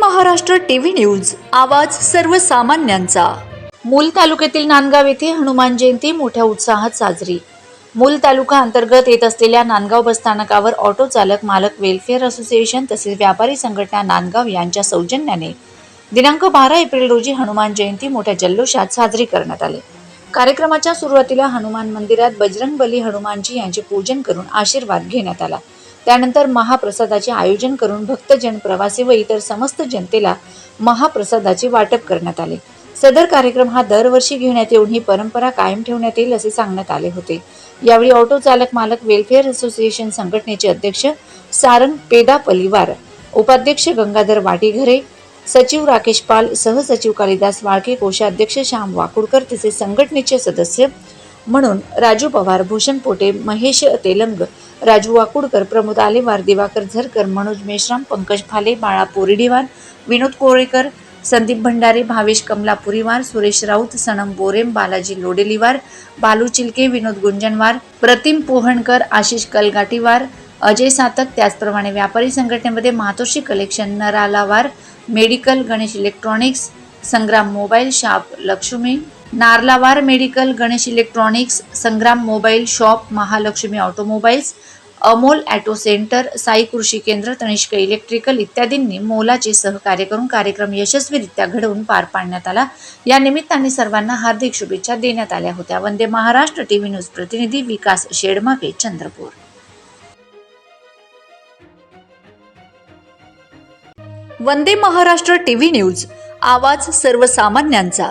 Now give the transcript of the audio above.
Maharashtra TV news आवाज सर्वसामान्यांचा. मूल तालुक्यातील नांदगाव येथे हनुमान जयंती मोठ्या उत्साहात साजरी. मूल तालुका अंतर्गत येत असलेल्या नांदगाव बसस्थानकावर ऑटो चालक मालक वेलफेअर असोसिएशन तसेच व्यापारी संघटना नांदगाव यांच्या सौजन्याने दिनांक बारा एप्रिल रोजी हनुमान जयंती मोठ्या जल्लोषात साजरी करण्यात आली. कार्यक्रमाच्या सुरुवातीला हनुमान मंदिरात बजरंग बली हनुमानजी यांचे पूजन करून आशीर्वाद घेण्यात आला. त्यानंतर महाप्रसादाचे आयोजन करून भक्तजन प्रवासी व इतर समस्त जनतेला महाप्रसादाचे वाटप करण्यात आले. सदर कार्यक्रम हा दरवर्षी घेण्यात येऊन ही परंपरा कायम ठेवण्यात येईल असे सांगण्यात आले होते. यावेळी ऑटो चालक मालक वेलफेअर असोसिएशन संघटनेचे अध्यक्ष सारंग पेदा पलिवार उपाध्यक्ष गंगाधर वाटीघरे सचिव राकेश पाल सहसचिव कालिदास वाळके कोषाध्यक्ष श्याम वाकुडकर तसेच संघटनेचे सदस्य म्हणून राजू पवार भूषण पोटे महेश तेलंग राजू वाकुडकर प्रमोद आलेवार दिवाकर झरकर मनोज मेश्राम पंकज फाले बाळा पोरिडीवार विनोद कोळेकर संदीप भंडारे भावेश कमलापुरीवार सुरेश राऊत सनम बोरेम बालाजी लोडेलीवार बालू चिलके विनोद गुंजनवार प्रतिम पोहणकर आशिष कलगाटीवार अजय सातक त्याचप्रमाणे व्यापारी संघटनेमध्ये Matoshri collection Naralawar medical Ganesh electronics Sangram mobile shop Laxmi Naralawar medical Ganesh electronics Sangram mobile shop Mahalaxmi automobiles Amol auto centre Sai Krushi Kendra Tanishq electrical इत्यादींनी मोलाचे सहकार्य करून कार्यक्रम यशस्वीरित्या घडवून पार पाडण्यात आला. या निमित्ताने सर्वांना हार्दिक शुभेच्छा देण्यात आल्या होत्या. वंदे महाराष्ट्र टीव्ही न्यूज प्रतिनिधी विकास शेडमाके चंद्रपूर. वंदे महाराष्ट्र टीव्ही न्यूज आवाज सर्वसामान्यांचा.